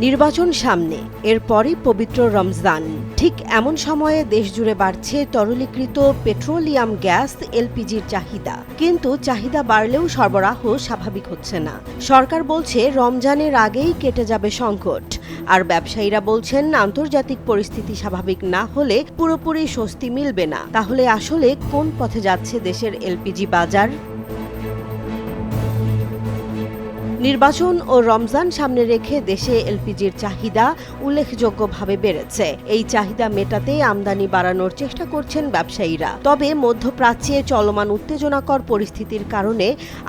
নির্বাচন সামনে, এরপরই পবিত্র রমজান। ঠিক এমন সময়ে দেশজুড়ে বাড়ছে তরলীকৃত পেট্রোলিয়াম গ্যাস এলপিজির চাহিদা। কিন্তু চাহিদা বাড়লেও সরবরাহ স্বাভাবিক হচ্ছে না। সরকার বলছে রমজানের আগেই কেটে যাবে সংকট। আর ব্যবসায়ীরা বলছেন আন্তর্জাতিক পরিস্থিতি স্বাভাবিক না হলে পুরোপুরি স্বস্তি মিলবে না। তাহলে আসলে কোন পথে যাচ্ছে দেশের এলপিজি বাজার? নির্বাচন ও রমজান সামনে রেখে দেশে এলপিজির চাহিদা উল্লেখযোগ্যভাবে বেড়েছে। এই চাহিদা মেটাতে আমদানি বাড়ানোর চেষ্টা করছেন ব্যবসায়ীরা। তবে মধ্যপ্রাচ্যে চলমান উত্তেজনাকর পরিস্থিতির কারণে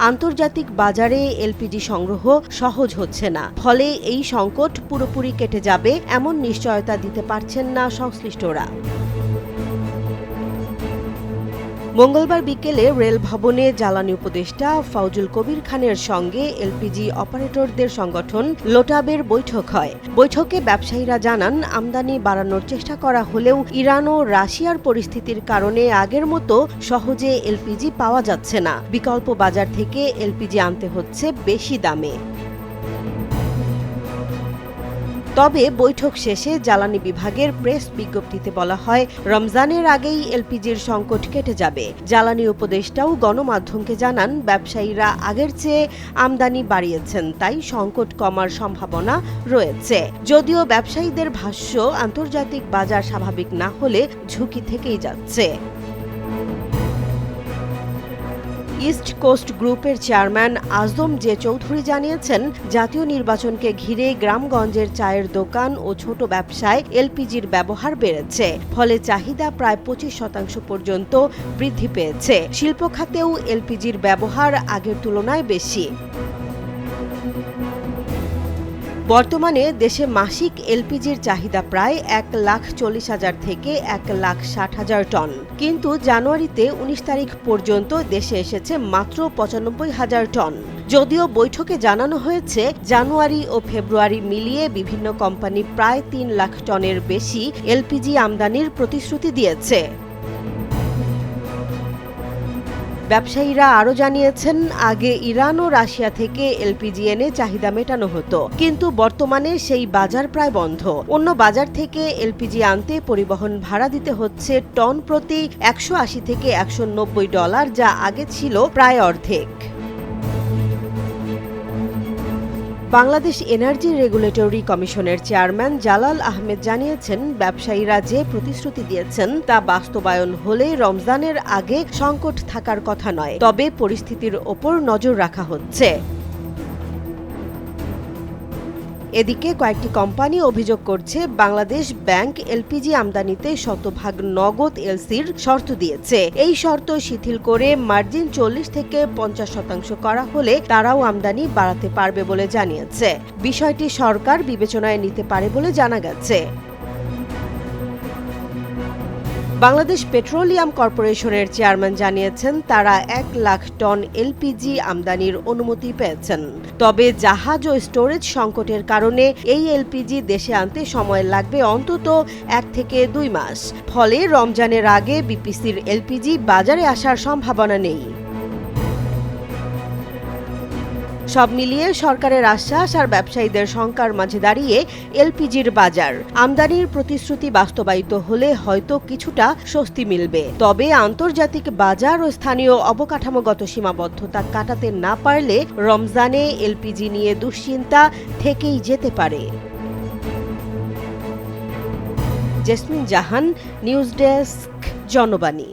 আন্তর্জাতিক বাজারে এলপিজি সংগ্রহ সহজ হচ্ছে না। ফলে এই সংকট পুরোপুরি কেটে যাবে, এমন নিশ্চয়তা দিতে পারছেন না সংশ্লিষ্টরা। মঙ্গলবার বিকেলে রেল ভবনে জ্বালানি উপদেষ্টা ফাউজুল কবির খানের সঙ্গে এলপিজি অপারেটরদের সংগঠন লোটাবের বৈঠক হয়। বৈঠকে ব্যবসায়ীরা জানান, আমদানি বাড়ানোর চেষ্টা করা হলেও ইরান ও রাশিয়ার পরিস্থিতির কারণে আগের মতো সহজে এলপিজি পাওয়া যাচ্ছে না। বিকল্প বাজার থেকে এলপিজি আনতে হচ্ছে বেশি দামে। তবে বৈঠক শেষে জ্বালানি বিভাগের প্রেস বিজ্ঞপ্তিতে বলা হয়, রমজানের আগেই এলপিজির সংকট কেটে যাবে। জ্বালানি উপদেষ্টাও গণমাধ্যমকে জানান, ব্যবসায়ীরা আগের চেয়ে আমদানি বাড়িয়েছেন, তাই সংকট কমার সম্ভাবনা রয়েছে। যদিও ব্যবসায়ীদের ভাষ্য, আন্তর্জাতিক বাজার স্বাভাবিক না হলে ঝুঁকি থেকেই যাচ্ছে। ইস্ট কোস্ট গ্রুপের চেয়ারম্যান আজম জে চৌধুরী জানিয়েছেন, জাতীয় নির্বাচনকে ঘিরে গ্রামগঞ্জের চায়ের দোকান ও ছোট ব্যবসায় এলপিজির ব্যবহার বেড়েছে, ফলে চাহিদা প্রায় পঁচিশ শতাংশ পর্যন্ত বৃদ্ধি পেয়েছে। শিল্প খাতেও এলপিজির ব্যবহার আগের তুলনায় বেশি। বর্তমানে দেশে মাসিক এলপিজির চাহিদা প্রায় এক লাখ চল্লিশ হাজার থেকে এক লাখ ষাট হাজার টন। কিন্তু জানুয়ারিতে উনিশ তারিখ পর্যন্ত দেশে এসেছে মাত্র পঁচানব্বই হাজার টন। যদিও বৈঠকে জানানো হয়েছে, জানুয়ারি ও ফেব্রুয়ারি মিলিয়ে বিভিন্ন কোম্পানি প্রায় তিন লাখ টনের বেশি এলপিজি আমদানির প্রতিশ্রুতি দিয়েছে। ব্যবসায়ীরা আরও জানিয়েছেন, আগে ইরান ও রাশিয়া থেকে এলপিজি এনে চাহিদা মেটানো হতো, কিন্তু বর্তমানে সেই বাজার প্রায় বন্ধ। অন্য বাজার থেকে এলপিজি আনতে পরিবহন ভাড়া দিতে হচ্ছে টন প্রতি একশো আশি থেকে একশো নব্বই ডলার, যা আগে ছিল প্রায় অর্ধেক। বাংলাদেশ এনার্জি রেগুলেটরি কমিশনের চেয়ারম্যান জালাল আহমেদ জানিয়েছেন, ব্যবসায়ীরা যে প্রতিশ্রুতি দিয়েছেন তা বাস্তবায়ন হলে রমজানের আগে সংকট থাকার কথা নয়, তবে পরিস্থিতির ওপর নজর রাখা হচ্ছে। এদিকে কয়েকটি কোম্পানি অভিযোগ করছে, বাংলাদেশ ব্যাংক এলপিজি আমদানিতে শতভাগ নগদ এলসির শর্ত দিয়েছে। এই শর্ত শিথিল করে মার্জিন চল্লিশ থেকে পঞ্চাশ শতাংশ করা হলে তারাও আমদানি বাড়াতে পারবে বলে জানিয়েছে। বিষয়টি সরকার বিবেচনায় নিতে পারে বলে জানা গেছে। বাংলাদেশ পেট্রোলিয়াম কর্পোরেশনের চেয়ারম্যান জানিয়েছেন, তারা এক লাখ টন এলপিজি আমদানির অনুমতি পেয়েছেন। তবে জাহাজ ও স্টোরেজ সংকটের কারণে এই এলপিজি দেশে আনতে সময় লাগবে অন্তত এক থেকে দুই মাস। ফলে রমজানের আগে বিপিসির এলপিজি বাজারে আসার সম্ভাবনা নেই। সব মিলিয়ে সরকারের আশ্বাস আর ব্যবসায়ীদের শঙ্কার মাঝে দাঁড়িয়ে এলপিজির বাজার। আমদানির প্রতিশ্রুতি বাস্তবায়িত হলে হয়তো কিছুটা স্বস্তি মিলবে। তবে আন্তর্জাতিক বাজার ও স্থানীয় অবকাঠামোগত সীমাবদ্ধতা কাটাতে না পারলে রমজানে এলপিজি নিয়ে দুশ্চিন্তা থেকেই যেতে পারে। Jasmin Jahan, news desk, Janobani.